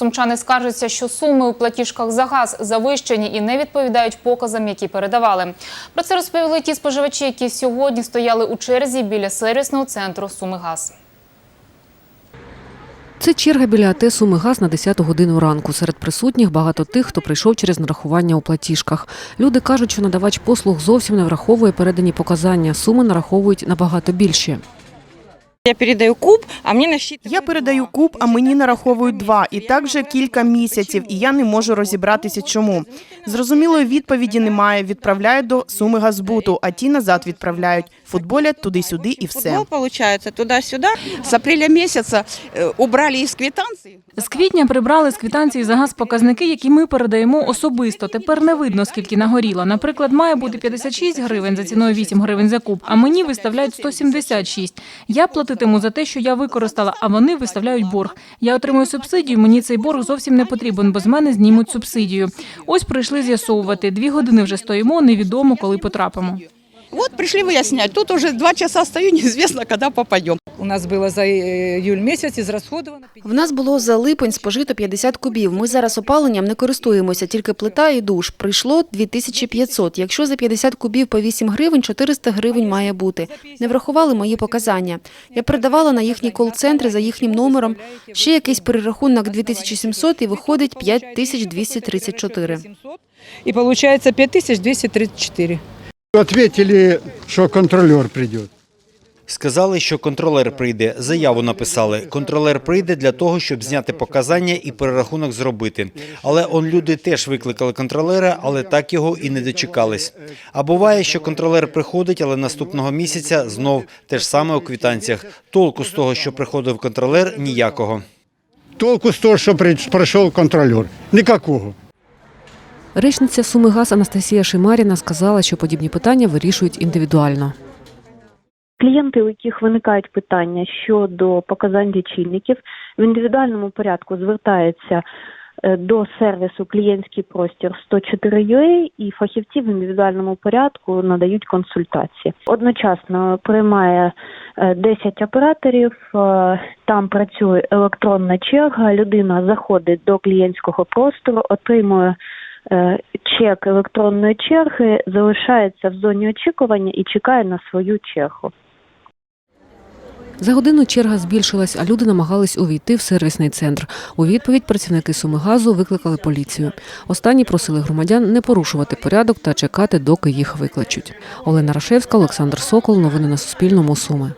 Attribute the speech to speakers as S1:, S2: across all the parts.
S1: Сумчани скаржаться, що суми у платіжках за газ завищені і не відповідають показам, які передавали. Про це розповіли ті споживачі, які сьогодні стояли у черзі біля сервісного центру «Сумигаз».
S2: Це черга біля АТ «Сумигаз» на 10 годину ранку. Серед присутніх багато тих, хто прийшов через нарахування у платіжках. Люди кажуть, що надавач послуг зовсім не враховує передані показання. Суми нараховують набагато більші.
S3: Я передаю куб, а мені насчитывают
S4: Я передаю куб, а мені нараховують два. І так вже кілька місяців, і я не можу розібратися, чому. Зрозумілої відповіді немає. Відправляють до суми газбуту, а ті назад відправляють. Футболять туди-сюди і все.
S3: Футбол получается туда-сюда. С апреля месяца э, убрали из квитанции.
S5: З квітня прибрали з квитанції за газ показники, які ми передаємо особисто. Тепер не видно, скільки нагоріло. Наприклад, має бути 56 гривень за ціною 8 гривень за куб, а мені виставляють 176. Я платитиму за те, що я використала, а вони виставляють борг. Я отримую субсидію, мені цей борг зовсім не потрібен, бо з мене знімуть субсидію. Ось прийшли з'ясовувати. Дві години вже стоїмо, невідомо, коли потрапимо.
S3: Вот пришли выяснять. Тут уже два часа стою, неизвестно, когда попадем.
S6: У нас було за е, июль місяць ізрасходовано.
S7: В нас було за липень спожито 50 кубів. Ми зараз опаленням не користуємося, тільки плита і душ. Прийшло 2500. Якщо за 50 кубів по 8 гривень, 400 гривень має бути. Не врахували мої показання. Я передавала на їхні кол-центри за їхнім номером. Ще якийсь перерахунок 2700 і виходить 5234.
S6: І виходить 5234.
S8: Ответили, что контролер придет.
S9: Сказали, що контролер прийде. Заяву написали. Контролер прийде для того, щоб зняти показання і перерахунок зробити. Але он люди теж викликали контролера, але так його і не дочекались. А буває, що контролер приходить, але наступного місяця знов те ж саме у квитанціях. Толку з того, що приходив контролер, ніякого.
S8: Толку с того, что при- прошел контролер. Никакого.
S2: Речниця «Сумигаз» Анастасія Шимаріна сказала, що подібні питання вирішують індивідуально.
S10: Клієнти, у яких виникають питання щодо показань лічильників, в індивідуальному порядку звертаються е, до сервісу клієнтський простір 104UA і фахівці в індивідуальному порядку надають консультації. Одночасно приймає е, 10 операторів, е, там працює електронна черга, людина заходить до клієнтського простору, отримує е, чек електронної черги, залишається в зоні очікування і чекає на свою чергу.
S2: За годину черга збільшилась, а люди намагались увійти в сервісний центр. У відповідь працівники «Сумигазу» викликали поліцію. Останні просили громадян не порушувати порядок та чекати, доки їх викличуть. Олена Рашевська, Олександр Сокол. Новини на Суспільному. Суми.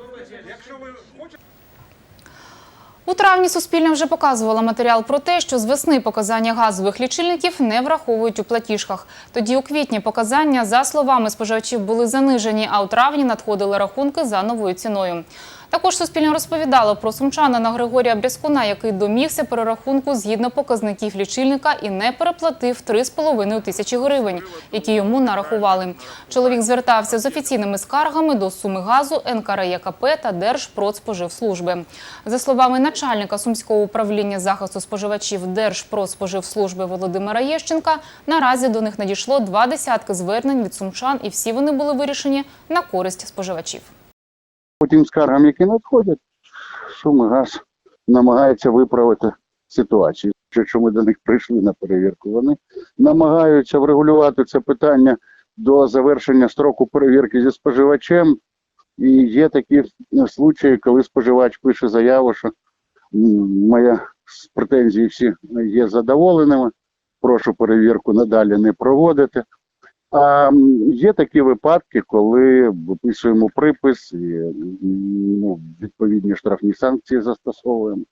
S1: У травні Суспільне вже показувало матеріал про те, що з весни показання газових лічильників не враховують у платіжках. Тоді у квітні показання, за словами споживачів, були занижені, а у травні надходили рахунки за новою ціною. Також Суспільне розповідало про сумчанина Григорія Брязкуна, який домігся перерахунку згідно показників лічильника і не переплатив 3,5 тисячі гривень, які йому нарахували. Чоловік звертався з офіційними скаргами до Сумигазу, НКРЄКП та Держпродспоживслужби. За словами начальника Сумського управління захисту споживачів Держпродспоживслужби Володимира Єщенка, наразі до них надійшло два десятки звернень від сумчан, і всі вони були вирішені на користь споживачів.
S11: По тим скаргам, які надходять, Сумигаз намагається виправити ситуацію. Якщо ми до них прийшли на перевірку, вони намагаються врегулювати це питання до завершення строку перевірки зі споживачем. І є такі случаї, коли споживач пише заяву, що моя претензії всі є задоволеними, прошу перевірку надалі не проводити. А є такі випадки, коли виписуємо припис і ну, відповідні штрафні санкції застосовуємо.